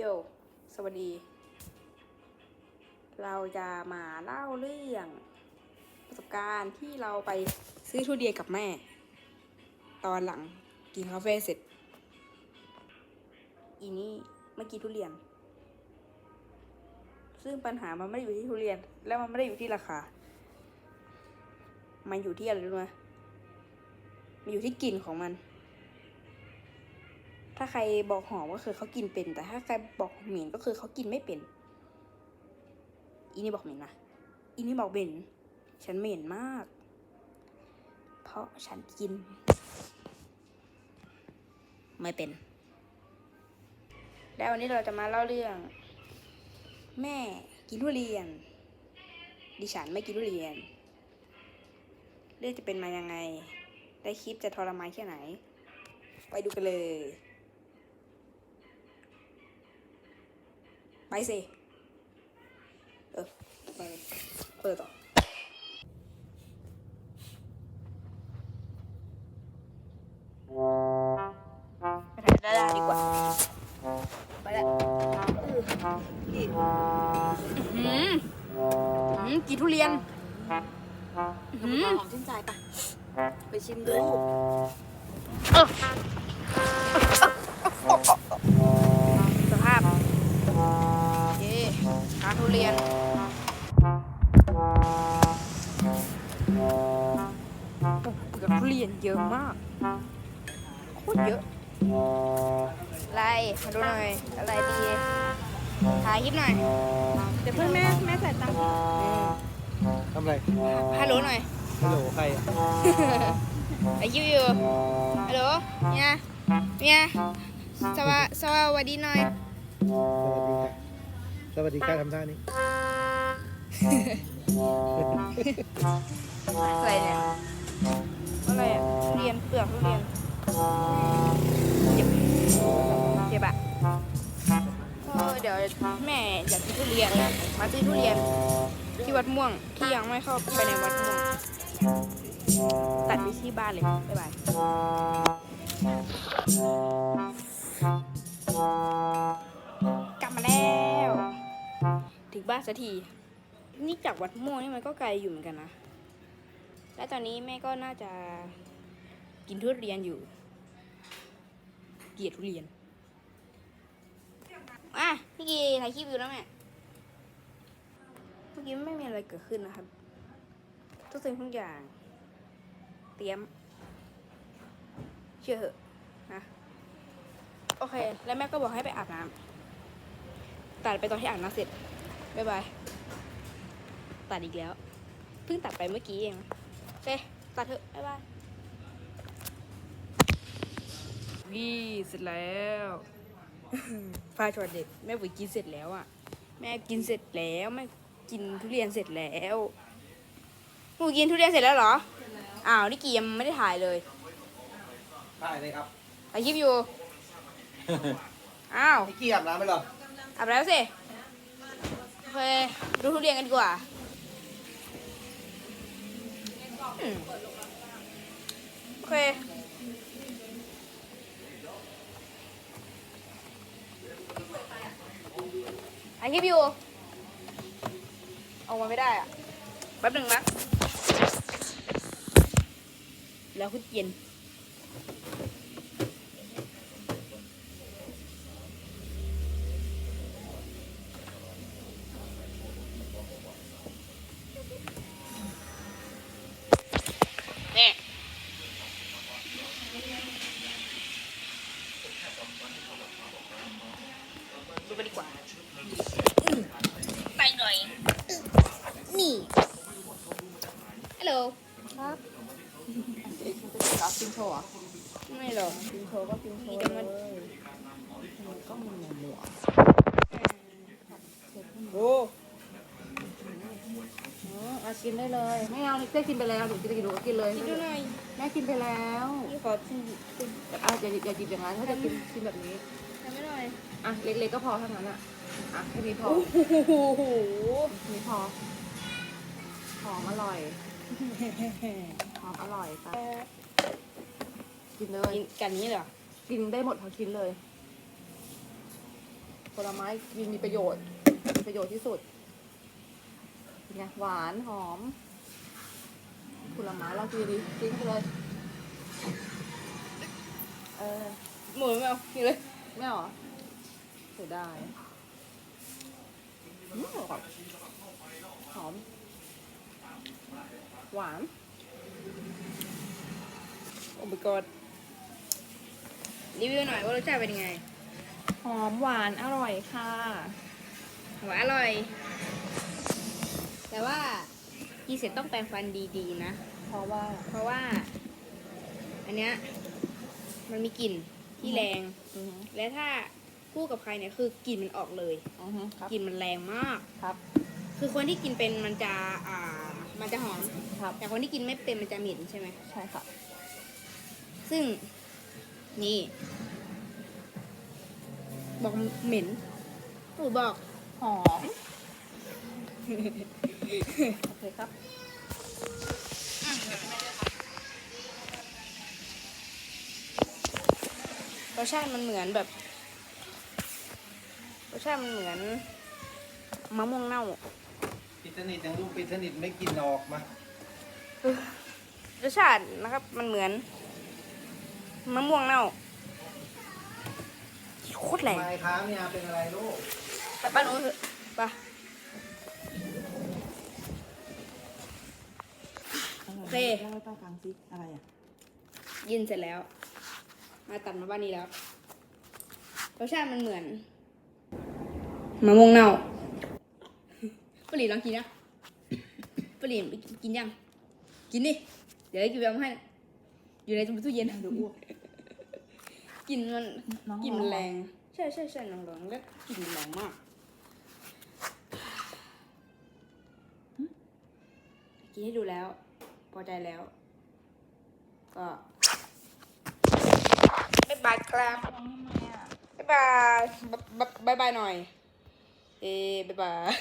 โยสวัสดี เราจะมาเล่าเรื่องประสบการณ์ที่เราไปซื้อทุเรียนกับแม่ ตอนหลังกินกาแฟเสร็จ อีนี่ไม่กินทุเรียน ซึ่งปัญหามันไม่ได้อยู่ที่ทุเรียน แล้วมันไม่ได้อยู่ที่ราคา มันอยู่ที่อะไรรู้ไหมมันอยู่ที่กลิ่นของมัน ใครบอกหอมก็คือเขากินเป็น แต่ถ้าใครบอกเหม็นก็คือเขากินไม่เป็น อีนี่บอกเหม็นนะอีนี่บอกเหม็น ฉันเหม็นมาก เพราะฉันกิน ไม่เป็น แล้ววันนี้เราจะมาเล่าเรื่อง แม่กินทุเรียน ดิฉันไม่กินทุเรียน เรื่องจะเป็นมายังไง ได้คลิปจะทรมานแค่ไหน ไปดูกันเลย ไปสิเออไปเลยเปิดต่อไปถ่ายด้านล่างดีกว่า ไปละอื้ออื้อหือหือกินทุเรียนอื้อหือหอมชื่นใจปะไปชิมดูส เปลือกทุเรียนเยอะมากโคตรเยอะ อะไรมาดูหน่อย อะไรดีถ่ายคลิปหน่อย เดี๋ยวเพื่อนแม่แม่ใส่ตังค์ทำไรฮัลโหลหน่อย ฮัลโหลใครอะไอคิวอยู่ฮัลโหลเนี่ยเนี่ยสวัสสวัสดีหน่อย สวัสดีค่ะสวัสดีค่ะทำท่านี้ อะไรเนี่ย อะไรอะทุเรียนเปลือกทุเรียนเจ็บเจ็บอะเออเดี๋ยวแม่อยากกินทุเรียนมาซื้อทุเรียนที่วัดม่วงที่ยังไม่เข้าไปในวัดม่วงตัดไปที่บ้านเลยบ๊ายบายกลับมาแล้ว ถึงบ้านสักทีนี่จากวัดม่วงนี่มันก็ไกลอยู่เหมือนกันนะ และตอนนี้แม่ก็น่าจะกินทุเรียนอยู่ เกลียดทุเรียน อะพี่กีถ่ายคลิปอยู่แล้วแม่ เมื่อกี้ไม่มีอะไรเกิดขึ้นนะครับ ทุกสิ่งทุกอย่าง เตรียม เชื่อเหอะนะ โอเค แล้วแม่ก็บอกให้ไปอาบน้ำตัดไปตอนที่อาบน้ำเสร็จ บ๊ายบาย ตัดอีกแล้ว เพิ่งตัดไปเมื่อกี้เอง เคตัดเถอะบ๊ายบายวีเสร็จแล้วพาชวดเด็กแม่ปุ๋ยกินเสร็จแล้วอะ แม่กินเสร็จแล้วแม่กินทุเรียนเสร็จแล้วหนูกินทุเรียนเสร็จแล้วเหรออ้าวนี่กียังไม่ได้ถ่ายเลยได้เลยครับถ่ายคลิปอยู่ อ้าวไอ้กี้อาบน้ำไหมเหรออาบแล้วสิโอเคดูทุเรียนกันดีกว่า โอเคอันคลิปอยู่ออกมาไม่ได้อะ แป๊บหนึ่งนะแล้วคุณเย็น โชว์อะไม่หรอกกินโชว์ก็กินโชมีว์แต่มันก็มันหมัวโอ้อ๋อเอากินได้เลย ไม่เอาเจ๊กินไปแล้วหนูกินกินหนูก็กินเลยคิดดูหน่อยแม่กินไปแล้วพี่ขอที่อะอย่าอย่าหยิบอย่างนั้นถ้าจะกินกินแบบนี้ทำไม่หน่อยอะเล็กๆก็พอเท่านั้นอะอะแค่นี้พอโอ้โหนี่พอหอมอร่อยหอมอร่อยไป กินเลย กินกันนี้เหรอกินได้หมดทั้งชิ้นเลย ผลไม้มีมีประโยชน์ มีประโยชน์ที่สุดเป็นไงหวานหอม ผลไม้เรากินดีกินไปเลย เออ หมูไม่เอากินเลย ไม่เอาเหรอเสียดายอืมอร่อยหอม หวานโอ้ my god รีวิวหน่อยว่ารสชาติเป็นยังไง หอมหวานอร่อยค่ะหวานอร่อย แต่ว่ากินเสร็จต้องแปรงฟันดีๆนะ เพราะว่า เพราะว่า อันเนี้ยมันมีกลิ่นที่แรง อือฮึและถ้าคู่กับใครเนี่ยคือกลิ่นมันออกเลย อือฮึครับกลิ่นมันแรงมาก ครับคือคนที่กินเป็นมันจะ อ่า มันจะหอม ครับ แต่คนที่กินไม่เป็นมันจะเหม็นใช่ไหม ใช่ค่ะ ซึ่งนี่ บอกเหม็นหนูบอกหอมโอเคครับรสชาติมันเหมือนแบบรสชาติมันเหมือนมะม่วงเน่าปิดสนิทยังลูกปิดสนิทไม่กินออกมารสชาตินะครับมันเหมือน มะม่วงเน่าโคตรแรงทำไมค้าเนี่ยเป็นอะไรลูกไปป้าหนูเถอะไปโอเคเล่าให้ป้าฟังสิอะไรอะยินเสร็จแล้ว มาตัดมาบ้านนี้แล้วรสชาติมันเหมือนมะม่วงเน่าปลีลองกินนะปลีกินยัง กินดิ เดี๋ยวได้กินแบมาให้นะอยู่ในตู้เย็นเดี๋ยวอ้วก กลิ่นมันน้องกลิ่นมันร้องแรง ใช่ใช่ใช่น้องร้องแล้วกลิ่นมันแรงมากกินให้ดูแล้ว พอใจแล้ว ก็บ๊ายบายครับน้องทำไมอะบ๊ายบายบ๊ายบายบ๊ายบายหน่อย เอ๊บ๊ายบาย